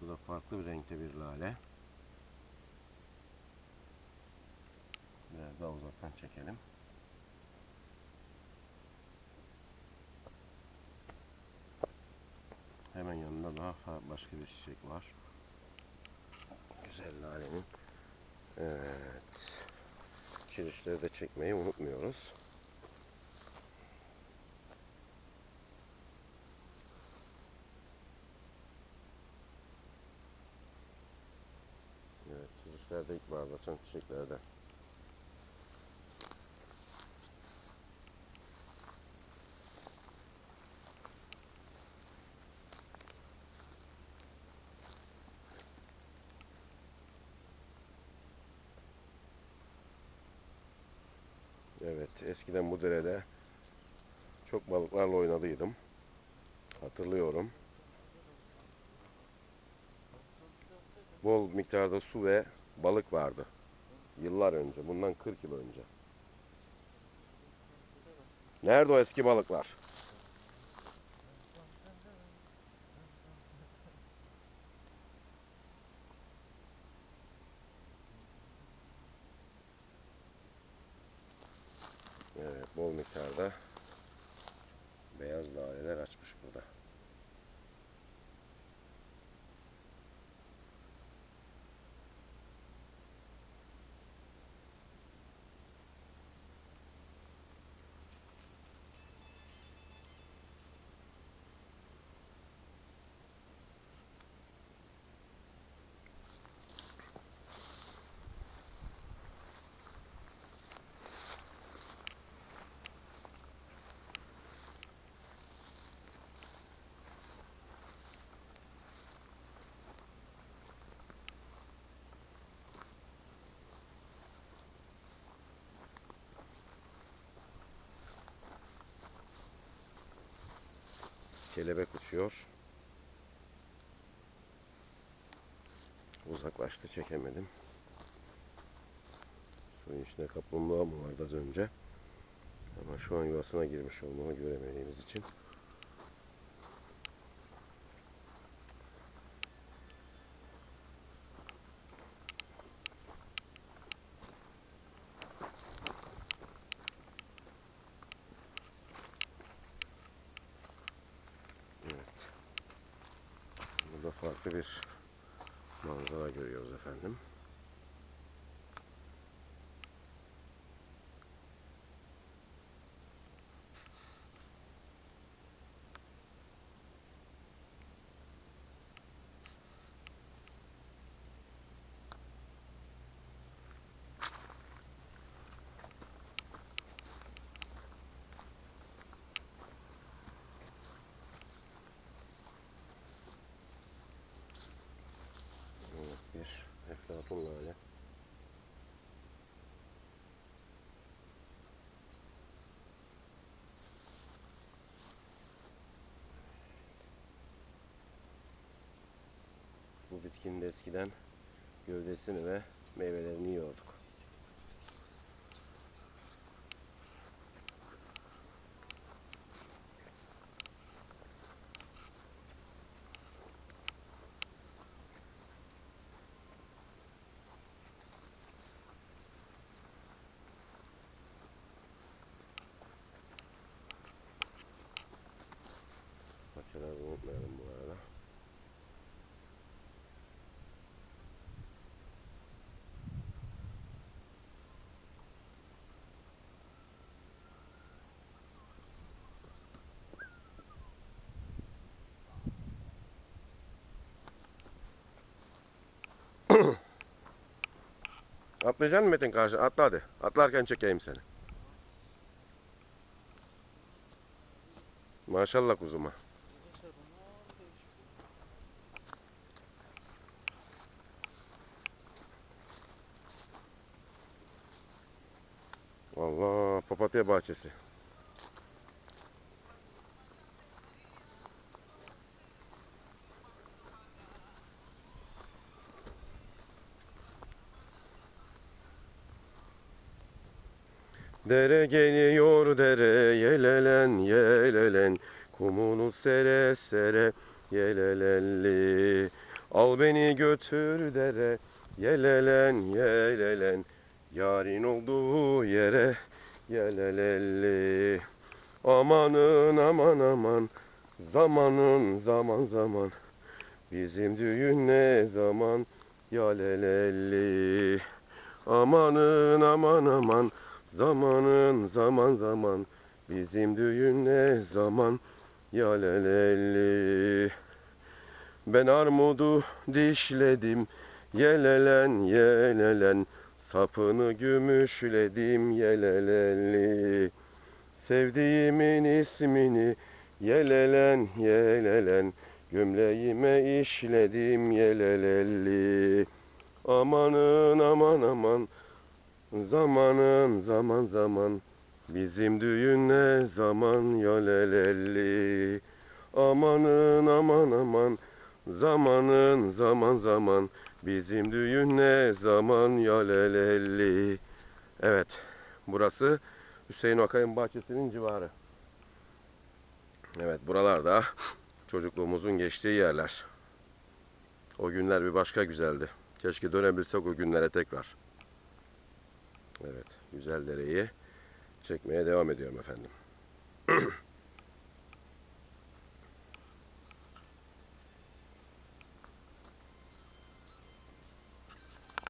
da farklı bir renkte bir lale. Biraz daha uzaktan çekelim. Hemen yanında daha başka bir çiçek var. Güzel lalenin. Evet. Kirişleri de çekmeyi unutmuyoruz. Evet, kirişler de ilkbaharda son çiçeklerden. Evet, eskiden bu derede çok balıklarla oynadıydım. Hatırlıyorum. Bol miktarda su ve balık vardı. Yıllar önce, bundan 40 yıl önce. Nerede o eski balıklar? Evet, bol miktarda beyaz laleler açmış burada. Kelebek uçuyor. Uzaklaştı çekemedim. Suyun içinde kaplumbağa mı vardı az önce? Ama şu an yuvasına girmiş olduğunu göremediğimiz için. Evet. Burada farklı bir manzara görüyoruz efendim. Evet, bir eflatun lale. Bu bitkinin de eskiden gövdesini ve meyvelerini yiyorduk. Atlayacaksın mı Metin karşı? Atla hadi. Atlarken çekeyim seni. Maşallah kuzuma. Allah papatya bahçesi. Dere geliyor dere yelelen yelelen. Kumunu sere sere yelelelli. Al beni götür dere Yelelen yelelen. Yarın olduğu yere Yelelelli. Amanın aman aman. Zamanın zaman zaman. Bizim düğün ne zaman Yalelelli? Amanın aman aman Zamanın zaman zaman. Bizim düğün ne zaman? Yalelelli Ben armudu dişledim Yelelen yelelen. Sapını gümüşledim yelelelli. Sevdiğimin ismini Yelelen yelelen. Gömleğime işledim yelelelli. Amanın aman aman Zamanın zaman zaman. Bizim düğün ne zaman yalelelli Amanın aman aman. Zamanın zaman zaman. Bizim düğün ne zaman yalelelli Evet burası Hüseyin Akay'ın bahçesinin civarı. Evet buralarda çocukluğumuzun geçtiği yerler. O günler bir başka güzeldi. Keşke dönebilsek o günlere tekrar Evet güzel dereyi çekmeye devam ediyorum efendim